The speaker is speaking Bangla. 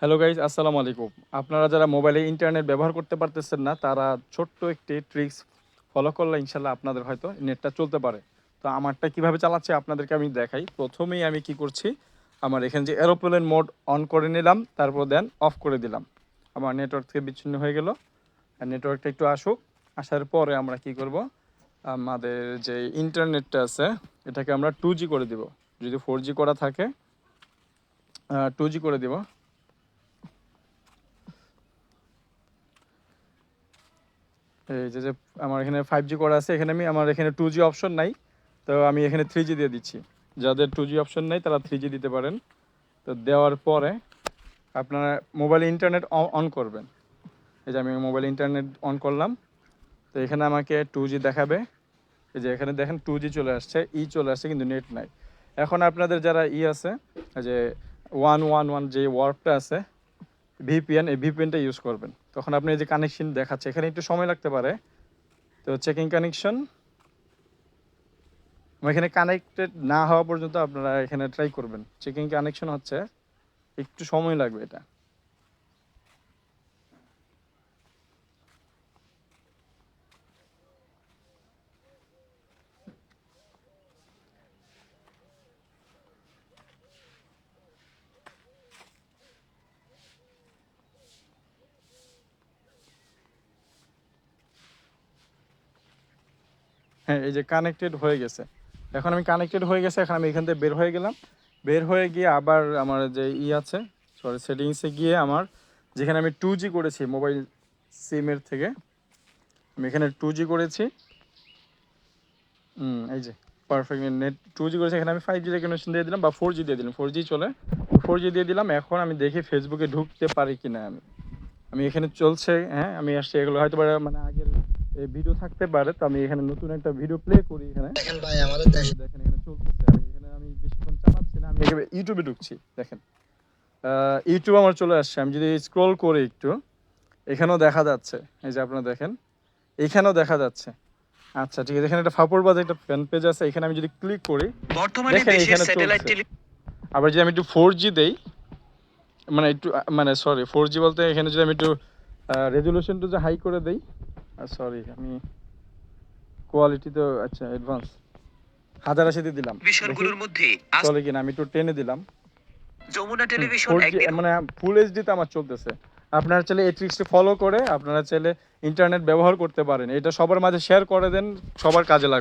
হ্যালো গাইজ আসসালামু আলাইকুম। আপনারা যারা মোবাইলে ইন্টারনেট ব্যবহার করতে পারতেছেন না, তারা ছোট্ট একটি ট্রিক্স ফলো করলে ইনশাল্লাহ আপনাদের হয়তো নেটটা চলতে পারে। তো আমারটা কীভাবে চালাচ্ছে আপনাদেরকে আমি দেখাই। প্রথমেই আমি কি করছি, আমার এখানে যে এরোপ্লেন মোড অন করে নিলাম, তারপর দেন অফ করে দিলাম। আমার নেটওয়ার্ক থেকে বিচ্ছিন্ন হয়ে গেল। আর নেটওয়ার্কটা একটু আসুক, আসার পরে আমরা কি করব? আমাদের যে ইন্টারনেটটা আছে, এটাকে আমরা টু করে দিব। যদি ফোর জি করা থাকে টু জি করে দিব। এই যে আমার এখানে ফাইভ জি করা আছে, এখানে আমি, আমার এখানে টু জি অপশন নাই, তো আমি এখানে থ্রি জি দিয়ে দিচ্ছি। যাদের টু জি অপশন নেই, তারা থ্রি জি দিতে পারেন। তো দেওয়ার পরে আপনারা মোবাইলে ইন্টারনেট অন করবেন। এই যে আমি মোবাইল ইন্টারনেট অন করলাম। তো এখানে আমাকে টু জি দেখাবে। এই যে এখানে দেখেন টু জি চলে আসছে ই চলে আসছে, কিন্তু নেট নাই। এখন আপনাদের যারা ই আছে যে ওয়ান ওয়ান ওয়ান যে ওয়ার্কটা আছে ভিপিএন এই ভিপিএনটা ইউজ করবেন। তখন আপনি এই যে কানেকশন দেখাচ্ছে, এখানে একটু সময় লাগতে পারে। তো চেকিং কানেকশন এখানে কানেক্টেড না হওয়া পর্যন্ত আপনারা এখানে ট্রাই করবেন। চেকিং কানেকশন হচ্ছে, একটু সময় লাগবে এটা। হ্যাঁ এই যে কানেক্টেড হয়ে গেছে। এখন আমি কানেক্টেড হয়ে গেছে, এখন আমি এখান থেকে বের হয়ে গেলাম। বের হয়ে গিয়ে আবার আমার যে ই আছে সরি সেটিংসে গিয়ে আমার যেখানে আমি টু জি করেছি মোবাইল সিমের থেকে, আমি এখানে টু জি করেছি। এই যে পারফেক্ট নেট টু জি করেছি, এখানে আমি ফাইভ জি কানেকশন দিয়ে দিলাম বা ফোর জি দিয়ে দিলাম ফোর জি চলে। ফোর জি দিয়ে দিলাম, এখন আমি দেখি ফেসবুকে ঢুকতে পারি কি না আমি। আমি এখানে চলছে হ্যাঁ আমি আসছি, এগুলো হয়তো মানে আগের ভিডিও থাকতে পারে তো আমি এখানে নতুন একটা ভিডিও প্লে করি এখানে। দেখেন ভাই আমাদের দেশে দেখেন এখানে চলতেছে। আমি এখানে আমি বেশিক্ষণ চালাচ্ছি না আমি এখানে ইউটিউবে ঢুকছি দেখেন। ইউটিউব আমার চলে আসছে আমি যদি স্ক্রল করি একটু এখানেও দেখা যাচ্ছে এই যে আপনারা দেখেন এখানেও দেখা যাচ্ছে। আচ্ছা ঠিক আছে এখানে একটা ফাপড়বাজ একটা ফ্যান পেজ আছে এখানে আমি যদি ক্লিক করি বর্তমানে দেশের এখানে স্যাটেলাইট। আবার যদি আমি একটু ফোর জি দেই মানে একটু মানে সরি ফোর জি বলতে এখানে যদি আমি একটু রেজলিউশনটা যে হাই করে দেই সরি আমি কোয়ালিটি তো আচ্ছা অ্যাডভান্স হাজার আশি দিয়ে দিলাম। বিষয়গুলোর মধ্যে চলে কিনা আমি একটু টেনে দিলাম। যমুনা টেলিভিশন 4G একদিন মানে ফুল এইচডিতে আমার চলতেছে। আপনারা চাইলে এই ট্রিক্সটি ফলো করে আপনারা চাইলে ইন্টারনেট ব্যবহার করতে পারেন। এটা সবার মাঝে শেয়ার করে দেন সবার কাজে লাগবে।